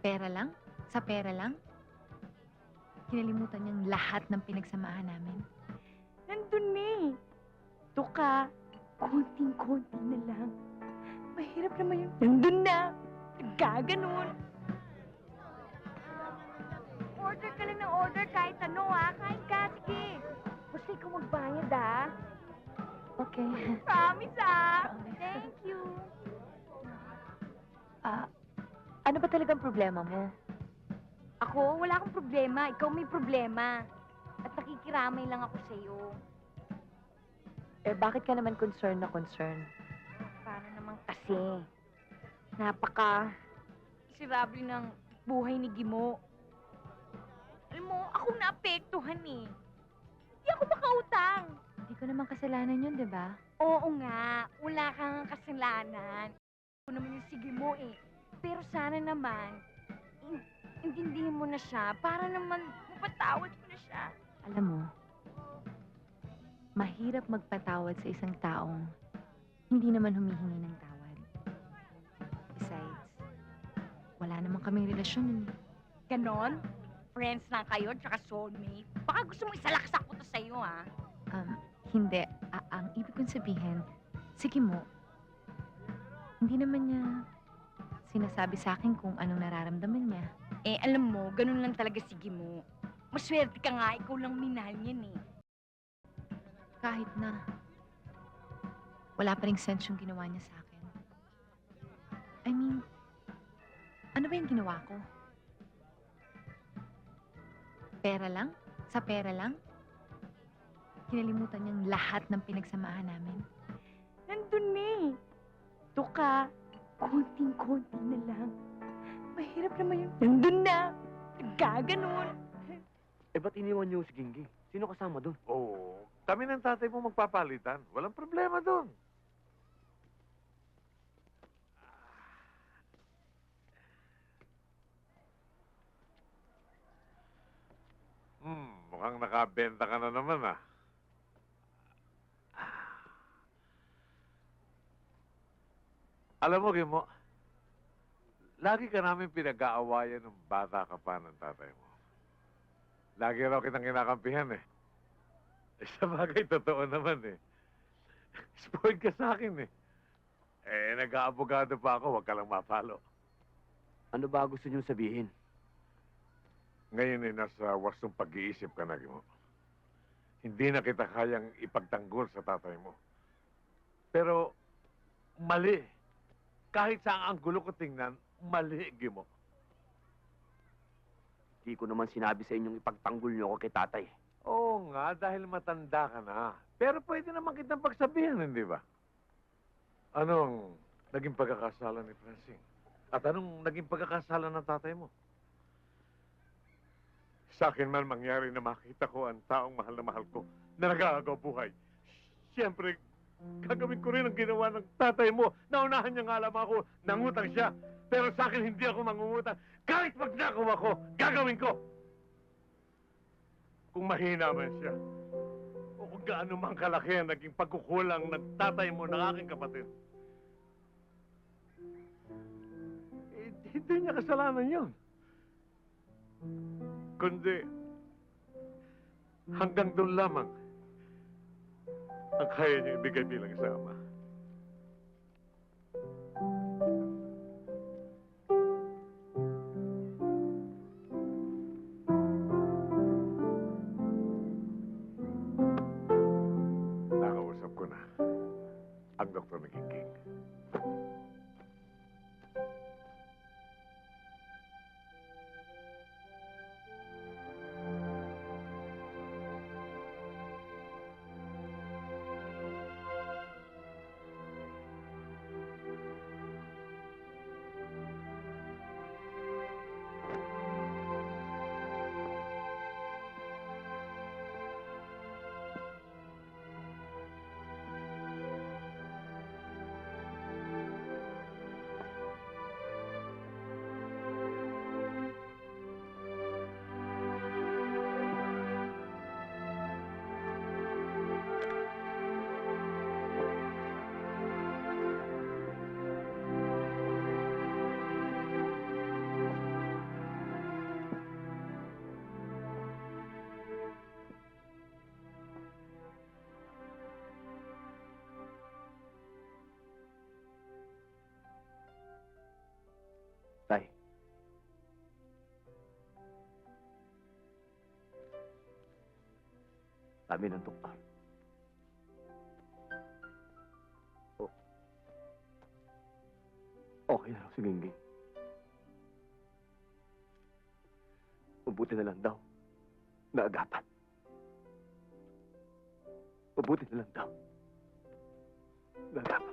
Pera lang? Sa pera lang? Kinalimutan niyang lahat ng pinagsamahan namin. Nandun na eh. Ito ka, konting-konti na lang. Mahirap naman yun. Nandun na. Gaganon. Order ka lang ng order kahit ano ha. Kain ka, sige. Basta ikaw magbayad ha. Okay. Promise ha. Thank you. Ano ba talagang problema mo? Ako, wala akong problema. Ikaw may problema. At nakikiramay lang ako sa'yo. Eh, bakit ka naman concerned na concerned? Para naman kasi, napaka miserable ng buhay ni Gimo. Alam mo, ako naapektuhan eh. Hindi ako makautang. Hindi ko naman kasalanan yun, di ba? Oo nga, wala kang kasalanan. Ako naman yung sige mo eh. Pero sana naman, in- intindihin mo na siya para naman mapatawad mo na siya. Alam mo, mahirap magpatawad sa isang taong hindi naman humihingi ng tawad. Besides, wala naman kaming relasyon nun eh. Ganon? Friends lang kayo, tsaka soulmate. Baka gusto mo isalaksak ko to sa'yo, ah. Um, hindi. A- ang ibig kong sabihin, sige mo, hindi naman niya sinasabi sa akin kung anong nararamdaman niya. Eh, alam mo, ganun lang talaga sige mo. Maswerte ka nga, ikaw lang minahal niyan eh. Kahit na wala pa rin sense yung ginawa niya sa akin. I mean, ano ba yung ginawa ko? Pera lang? Sa pera lang? Kinalimutan niyang lahat ng pinagsamahan namin. Nandun na eh. Ito ka, konting-konti na lang. Mahirap naman yun. Nandun na. Gaganon. Eh, ba't iniwan niyo si Gingging? Sino kasama doon? Oo. Kami ng tatay mo magpapalitan. Walang problema doon. Hmm, mukhang nakabenta ka na naman ah. Alam mo, Gimo, lagi ka namin pinag-aawayan ng bata ka pa ng tatay mo. Lagi raw kitang kinakampihan eh. Eh, sa bagay, totoo naman eh. Spoiled ka sa akin eh. Eh, nag-aabogado pa ako, huwag ka lang mapalo. Ano ba gusto niyo sabihin? Ngayon eh, nasa wastong pag-iisip ka na, Gimo. Hindi na kita kayang ipagtanggol sa tatay mo. Pero, mali. Kahit sa ang gulo ko tingnan, mali, Gimo. Di ko naman sinabi sa inyong ipagtanggol niyo ako kay tatay. Oo nga, dahil matanda ka na. Pero pwede naman kitang pagsabihan, hindi ba? Anong naging pagkakasala ni Francine? At anong naging pagkakasala ng tatay mo? Sa akin man mangyari na makita ko ang taong mahal na mahal ko na nag-aagaw buhay. Siyempre, gagawin ko rin ang ginawa ng tatay mo. Naunahan niya nga alam ako, nangutang siya. Pero sa akin, hindi ako mangungutang. Kahit magnakaw ako, gagawin ko! Kung mahina man siya, o kung gaano man kalaki ang naging pagkukulang ng tatay mo ng aking kapatid. Eh, hindi niya kasalanan yun. Kundi, hanggang doon lamang ang kaya niya ibigay bilang isang ama. Nakausap ko na ang doktor ni Sabi ng doktor. O- Okay na si Gingging. Mabuti na lang daw. Naagapan. Mabuti na lang daw. Naagapan.